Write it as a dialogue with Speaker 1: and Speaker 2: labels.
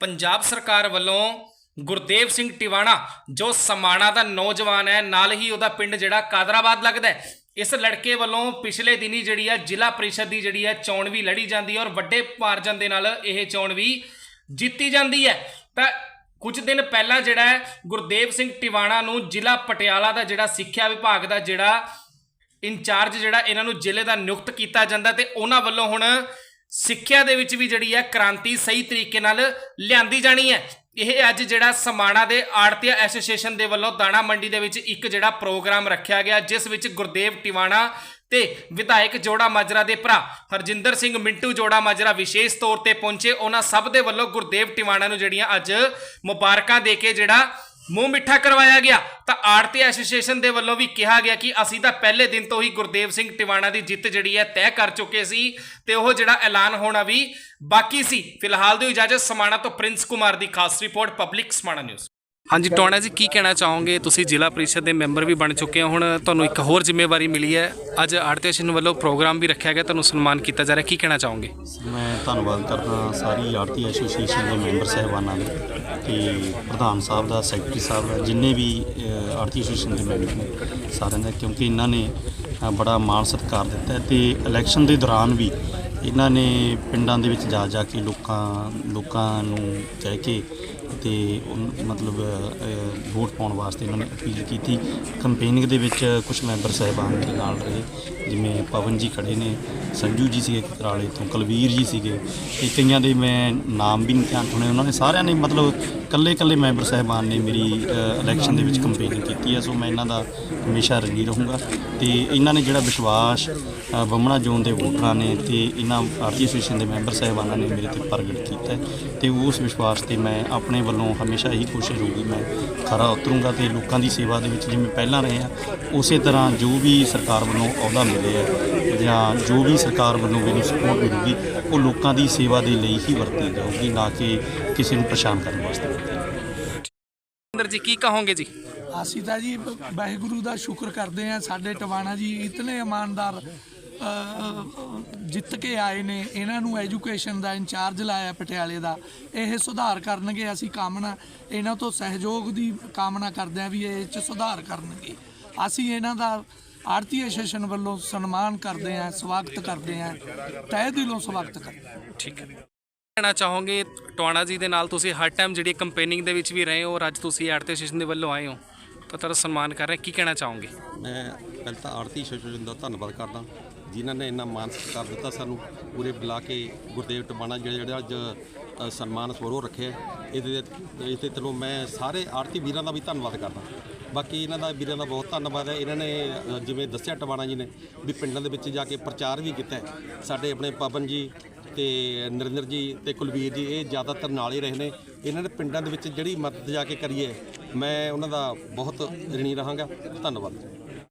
Speaker 1: ਪੰਜਾਬ ਸਰਕਾਰ ਵੱਲੋਂ ਗੁਰਦੇਵ ਸਿੰਘ ਟਿਵਾਣਾ, ਜੋ ਸਮਾਣਾ ਦਾ ਨੌਜਵਾਨ ਹੈ, ਨਾਲ ਹੀ ਉਹਦਾ ਪਿੰਡ ਜਿਹੜਾ ਕਾਦਰਾਬਾਦ ਲੱਗਦਾ ਹੈ, ਇਸ ਲੜਕੇ ਵੱਲੋਂ ਪਿਛਲੇ ਦਿਨੀ ਜਿਹੜੀ ਹੈ ਜ਼ਿਲ੍ਹਾ ਪ੍ਰੀਸ਼ਦ ਦੀ ਜਿਹੜੀ ਹੈ ਚੋਣ ਵੀ ਲੜੀ ਜਾਂਦੀ ਹੈ ਔਰ ਵੱਡੇ ਮਾਰਜਨ ਦੇ ਨਾਲ ਇਹ ਚੋਣ ਵੀ ਜਿੱਤੀ ਜਾਂਦੀ ਹੈ। ਤਾਂ ਕੁਝ ਦਿਨ ਪਹਿਲਾਂ ਜਿਹੜਾ ਗੁਰਦੇਵ ਸਿੰਘ ਟਿਵਾਣਾ ਨੂੰ ਜ਼ਿਲ੍ਹਾ ਪਟਿਆਲਾ ਦਾ ਜਿਹੜਾ ਸਿੱਖਿਆ ਵਿਭਾਗ ਦਾ ਜਿਹੜਾ ਇੰਚਾਰਜ ਜਿਹੜਾ ਇਹਨਾਂ ਨੂੰ ਜ਼ਿਲ੍ਹੇ ਦਾ ਨਿਯੁਕਤ ਕੀਤਾ ਜਾਂਦਾ ਤੇ ਉਹਨਾਂ ਵੱਲੋਂ ਹੁਣ ਸਿੱਖਿਆ ਦੇ ਵਿੱਚ ਵੀ ਜਿਹੜੀ ਹੈ ਕ੍ਰਾਂਤੀ ਸਹੀ ਤਰੀਕੇ ਨਾਲ ਲਿਆਂਦੀ ਜਾਣੀ ਹੈ। ਇਹ ਅੱਜ ਜਿਹੜਾ ਸਮਾਣਾ ਦੇ ਆੜਤੀਆ ਐਸੋਸੀਏਸ਼ਨ ਦੇ ਵੱਲੋਂ ਦਾਣਾ ਮੰਡੀ ਦੇ ਵਿੱਚ ਇੱਕ ਜਿਹੜਾ ਪ੍ਰੋਗਰਾਮ ਰੱਖਿਆ ਗਿਆ, ਜਿਸ ਵਿੱਚ ਗੁਰਦੇਵ ਟਿਵਾਣਾ ਤੇ ਵਿਧਾਇਕ ਜੋੜਾ ਮਾਜਰਾ ਦੇ ਭਰਾ ਹਰਜਿੰਦਰ ਸਿੰਘ ਮਿੰਟੂ ਜੋੜਾ ਮਾਜਰਾ ਵਿਸ਼ੇਸ਼ ਤੌਰ ਤੇ ਪਹੁੰਚੇ। ਉਹਨਾਂ ਸਭ ਦੇ ਵੱਲੋਂ ਗੁਰਦੇਵ ਟਿਵਾਣਾ ਨੂੰ ਜਿਹੜੀਆਂ ਅੱਜ ਮੁਬਾਰਕਾਂ ਦੇ ਕੇ ਜਿਹੜਾ ਮੂੰਹ ਮਿੱਠਾ ਕਰਵਾਇਆ ਗਿਆ। ਤਾਂ ਆੜਤੀ ਐਸੋਸੀਏਸ਼ਨ ਦੇ ਵੱਲੋਂ ਵੀ ਕਿਹਾ ਗਿਆ ਕਿ ਅਸੀਂ ਤਾਂ ਪਹਿਲੇ ਦਿਨ ਤੋਂ ਹੀ ਗੁਰਦੇਵ ਸਿੰਘ ਟਿਵਾਣਾ ਦੀ ਜਿੱਤ ਜਿਹੜੀ ਹੈ ਤੈਅ ਕਰ ਚੁੱਕੇ ਸੀ ਤੇ ਉਹ ਜਿਹੜਾ ਐਲਾਨ ਹੋਣਾ ਵੀ ਬਾਕੀ ਸੀ। ਫਿਲਹਾਲ ਦੀ ਇਜਾਜ਼ਤ ਸਮਾਣਾ ਤੋਂ ਪ੍ਰਿੰਸ ਕੁਮਾਰ ਦੀ ਖਾਸ ਰਿਪੋਰਟ, ਪਬਲਿਕ ਸਮਾਣਾ ਨਿਊਜ਼। ਹਾਂਜੀ ਟੋਣਾ ਜੀ ਕੀ ਕਹਿਣਾ ਚਾਹੋਗੇ? ਤੁਸੀਂ ਜ਼ਿਲ੍ਹਾ ਪਰਿਸ਼ਦ ਦੇ ਮੈਂਬਰ ਵੀ ਬਣ ਚੁੱਕੇ ਹੋ ਹੁਣ ਤੁਹਾਨੂੰ ਇੱਕ ਹੋਰ ਜ਼ਿੰਮੇਵਾਰੀ ਮਿਲੀ ਹੈ। ਅੱਜ ਆੜਤੀ ਐਸੋਸੀਏਸ਼ਨ ਵੱਲੋਂ ਪ੍ਰੋਗਰਾਮ ਵੀ ਰੱਖਿਆ ਗਿਆ ਤੁਹਾਨੂੰ ਸਨਮਾਨ ਕੀਤਾ ਜਾ ਰਿਹਾ ਕੀ ਕਹਿਣਾ ਚਾਹੋਗੇ?
Speaker 2: ਮੈਂ ਧੰਨਵਾਦ ਕਰਦਾ ਸਾਰੀ ਆਰਤੀ ਐਸੋਸੀਏਸ਼ਨ ਦੇ ਮੈਂਬਰ ਸਹਿਬਾਨਾਂ ਦਾ ਤੇ ਪ੍ਰਧਾਨ ਸਾਹਿਬ ਦਾ ਸੈਕਟਰੀ ਸਾਹਿਬ ਦਾ ਜਿੰਨੇ ਵੀ ਅ, ਐਸੋਸੀਏਸ਼ਨ ਦੇ ਮੈਂਬਰ ਨੇ ਸਾਰਿਆਂ ਦਾ ਕਿਉਂਕਿ ਇਹਨਾਂ ਨੇ ਬੜਾ ਮਾਣ ਸਤਿਕਾਰ ਦਿੱਤਾ ਹੈ ਤੇ ਇਲੈਕਸ਼ਨ ਦੇ ਦੌਰਾਨ ਵੀ ਇਹਨਾਂ ਨੇ ਪਿੰਡਾਂ ਦੇ ਵਿੱਚ ਜਾ ਜਾ ਕੇ ਲੋਕਾਂ ਲੋਕਾਂ ਨੂੰ ਕਹਿ ਕੇ ਤੇ ਮਤਲਬ ਵੋਟ ਪਾਉਣ ਵਾਸਤੇ ਇਹਨਾਂ ਨੇ ਅਪੀਲ ਕੀਤੀ। ਕੰਪੇਨਿੰਗ ਦੇ ਵਿੱਚ ਕੁਝ ਮੈਂਬਰ ਸਹਿਬਾਨ ਦੇ ਨਾਲ ਰਹੇ ਜਿਵੇਂ ਪਵਨ ਜੀ ਖੜੇ ਨੇ ਸੰਜੂ ਜੀ ਸੀਗੇ ਕਤਰਾਲੇ ਤੋਂ ਕੁਲਵੀਰ ਜੀ ਸੀਗੇ ਤੇ ਕਈਆਂ ਦੇ ਮੈਂ ਨਾਮ ਵੀ ਨਹੀਂ ਧਿਆਨ ਸੁਣੇ ਉਹਨਾਂ ਨੇ ਸਾਰਿਆਂ ਨੇ ਮਤਲਬ ਕੱਲੇ ਕੱਲੇ ਮੈਂਬਰ ਸਹਿਬਾਨ ਨੇ ਮੇਰੀ ਇਲੈਕਸ਼ਨ ਦੇ ਵਿੱਚ ਕੰਪੇਨਿੰਗ ਕੀਤੀ ਹੈ ਸੋ ਮੈਂ ਇਹਨਾਂ ਦਾ ਹਮੇਸ਼ਾ ਰਣੀ ਰਹੂੰਗਾ। ਤੇ ਇਹਨਾਂ ਨੇ ਜਿਹੜਾ ਵਿਸ਼ਵਾਸ ਅ, ਬੰਮਣਾ ਜ਼ੋਨ ਦੇ ਵੋਟਰਾਂ ਨੇ ਤੇ ਇਹਨਾਂ ਭਾਰਤੀ ਐਸੋਸੀਏਸ਼ਨ ਦੇ ਮੈਂਬਰ ਸਹਿਬਾਨਾਂ ਨੇ ਮੇਰੇ ਤੇ ਪ੍ਰਗਟ ਕੀਤਾ ਹੈ ਤੇ ਉਸ ਵਿਸ਼ਵਾਸ ਤੇ ਮੈਂ ਆਪਣੇ ਵੱਲੋਂ ਹਮੇਸ਼ਾ ਹੀ ਕੋਸ਼ਿਸ਼ ਹੋਊਗੀ ਮੈਂ ਖਰਾ ਉਤਰੂੰਗਾ ਤੇ ਲੋਕਾਂ ਦੀ ਸੇਵਾ ਦੇ ਵਿੱਚ ਜਿਵੇਂ ਪਹਿਲਾਂ ਰਹੇ ਆ ਉਸੇ ਤਰ੍ਹਾਂ ਜੋ ਵੀ ਸਰਕਾਰ ਵੱਲੋਂ ਅਹੁਦਾ ਮਿਲੇ ਹੈ ਜਾਂ ਜੋ ਵੀ ਸਰਕਾਰ ਵੱਲੋਂ ਮੈਨੂੰ ਸਪੋਰਟ ਮਿਲੂਗੀ ਉਹ ਲੋਕਾਂ ਦੀ ਸੇਵਾ ਦੇ ਲਈ ਹੀ ਵਰਤੀ ਜਾਊਗੀ ਨਾ ਕਿ ਕਿਸੇ ਨੂੰ ਪਰੇਸ਼ਾਨ ਕਰਨ ਵਾਸਤੇ
Speaker 1: ਅੰਦਰ ਜੀ ਕੀ ਕਹੋਗੇ ਜੀ?
Speaker 3: ਅਸੀਂ ਤਾਂ ਜੀ ਵਾਹਿਗੁਰੂ ਦਾ ਸ਼ੁਕਰ ਕਰਦੇ ਆ ਸਾਡੇ ਟਵਾਣਾ ਜੀ ਇਤਨੇ ਇਮਾਨਦਾਰ ਜਿੱਤ ਕੇ ਆਏ ਨੇ ਇਹਨਾਂ ਨੂੰ ਐਜੂਕੇਸ਼ਨ ਦਾ ਇੰਚਾਰਜ ਲਾਇਆ ਪਟਿਆਲੇ ਦਾ। ਇਹ ਸੁਧਾਰ ਕਰਨਗੇ ਅਸੀਂ ਕਾਮਨਾ ਇਹਨਾਂ ਤੋਂ ਸਹਿਯੋਗ ਦੀ ਕਾਮਨਾ ਕਰਦੇ ਆ ਵੀ ਇਹ ਚ ਸੁਧਾਰ ਕਰਨਗੇ। ਅਸੀਂ ਇਹਨਾਂ ਦਾ ਆਰਤੀ ਐਸੋਸੀਏਸ਼ਨ ਵੱਲੋਂ ਸਨਮਾਨ ਕਰਦੇ ਆ ਸਵਾਗਤ ਕਰਦੇ ਆ ਤਹਿ ਦਿਲੋਂ ਸਵਾਗਤ ਕਰਦੇ ਹਾਂ।
Speaker 1: ਠੀਕ ਹੈ। ਕਹਿਣਾ ਚਾਹੋਗੇ ਟਵਾਣਾ ਜੀ ਦੇ ਨਾਲ ਤੁਸੀਂ ਹਰ ਟਾਈਮ ਜਿਹੜੀ ਕੰਪੇਨਿੰਗ ਦੇ ਵਿੱਚ ਵੀ ਰਹੇ ਹੋ ਔਰ ਅੱਜ ਤੁਸੀਂ ਆੜਤੀ ਐਸੋਸੀਏਸ਼ਨ ਦੇ ਵੱਲੋਂ ਆਏ ਹੋ ਤਾਂ ਤੁਹਾਡਾ ਸਨਮਾਨ ਕਰ ਰਹੇ ਕੀ ਕਹਿਣਾ ਚਾਹੋਗੇ?
Speaker 4: ਮੈਂ ਪਹਿਲਾਂ ਤਾਂ ਆਰਤੀ ਐਸੋਸੀਏਸ਼ਨ ਦਾ ਧੰਨਵਾਦ ਕਰਦਾ। ਜਿਨ੍ਹਾਂ ਨੇ ਇੰਨਾ ਮਾਨ ਸਤਿਕਾਰ ਦਿੱਤਾ ਸਾਨੂੰ ਪੂਰੇ ਬੁਲਾ ਕੇ ਗੁਰਦੇਵ ਟਮਾਣਾ ਜਿਹੜਾ ਜਿਹੜਾ ਅੱਜ ਸਨਮਾਨ ਸਵਰੋ ਰੱਖਿਆ ਇਹਦੇ ਇਹਦੇ ਤੈਨੂੰ ਮੈਂ ਸਾਰੇ ਆਰਤੀ ਵੀਰਾਂ ਦਾ ਵੀ ਧੰਨਵਾਦ ਕਰਦਾ। ਬਾਕੀ ਇਹਨਾਂ ਦਾ ਵੀਰਾਂ ਦਾ ਬਹੁਤ ਧੰਨਵਾਦ ਹੈ। ਇਹਨਾਂ ਨੇ ਜਿਵੇਂ ਦੱਸਿਆ ਟਵਾਣਾ ਜੀ ਨੇ ਵੀ ਪਿੰਡਾਂ ਦੇ ਵਿੱਚ ਜਾ ਕੇ ਪ੍ਰਚਾਰ ਵੀ ਕੀਤਾ ਸਾਡੇ ਆਪਣੇ ਪਵਨ ਜੀ ਤੇ ਨਰਿੰਦਰ ਜੀ ਤੇ ਕੁਲਵੀਰ ਜੀ, ਇਹ ਜ਼ਿਆਦਾਤਰ ਨਾਲ ਹੀ ਰਹੇ ਨੇ। ਇਹਨਾਂ ਨੇ ਪਿੰਡਾਂ ਦੇ ਵਿੱਚ ਜਿਹੜੀ ਮਦਦ ਜਾ ਕੇ ਕਰੀਏ, ਮੈਂ ਉਹਨਾਂ ਦਾ ਬਹੁਤ ਰਿਣੀ ਰਹਾਂਗਾ। ਧੰਨਵਾਦ।